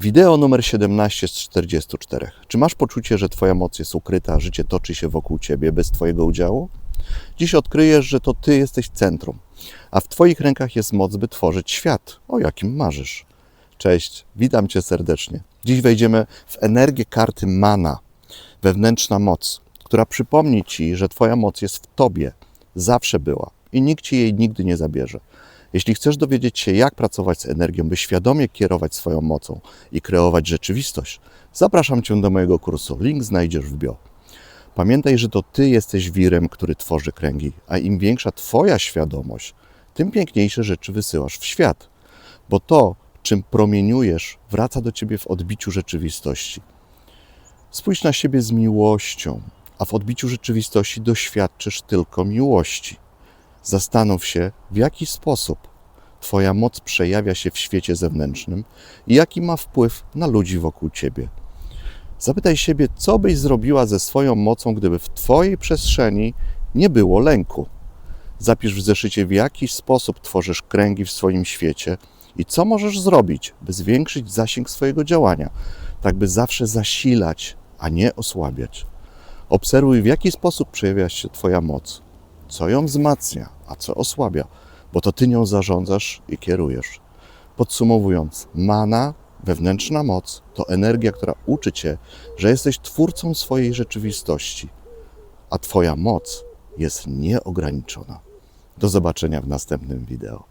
Wideo numer 17 z 44. Czy masz poczucie, że Twoja moc jest ukryta, życie toczy się wokół Ciebie bez Twojego udziału? Dziś odkryjesz, że to Ty jesteś centrum, a w Twoich rękach jest moc, by tworzyć świat, o jakim marzysz. Cześć, witam Cię serdecznie. Dziś wejdziemy w energię karty Mana, wewnętrzna moc, która przypomni Ci, że Twoja moc jest w Tobie, zawsze była i nikt Ci jej nigdy nie zabierze. Jeśli chcesz dowiedzieć się, jak pracować z energią, by świadomie kierować swoją mocą i kreować rzeczywistość, zapraszam Cię do mojego kursu. Link znajdziesz w bio. Pamiętaj, że to Ty jesteś wirem, który tworzy kręgi, a im większa Twoja świadomość, tym piękniejsze rzeczy wysyłasz w świat, bo to, czym promieniujesz, wraca do Ciebie w odbiciu rzeczywistości. Spójrz na siebie z miłością, a w odbiciu rzeczywistości doświadczysz tylko miłości. Zastanów się, w jaki sposób Twoja moc przejawia się w świecie zewnętrznym i jaki ma wpływ na ludzi wokół Ciebie. Zapytaj siebie, co byś zrobiła ze swoją mocą, gdyby w Twojej przestrzeni nie było lęku. Zapisz w zeszycie, w jaki sposób tworzysz kręgi w swoim świecie i co możesz zrobić, by zwiększyć zasięg swojego działania, tak by zawsze zasilać, a nie osłabiać. Obserwuj, w jaki sposób przejawia się Twoja moc, co ją wzmacnia, a co osłabia, bo to Ty nią zarządzasz i kierujesz. Podsumowując, mana, wewnętrzna moc to energia, która uczy Cię, że jesteś twórcą swojej rzeczywistości, a Twoja moc jest nieograniczona. Do zobaczenia w następnym wideo.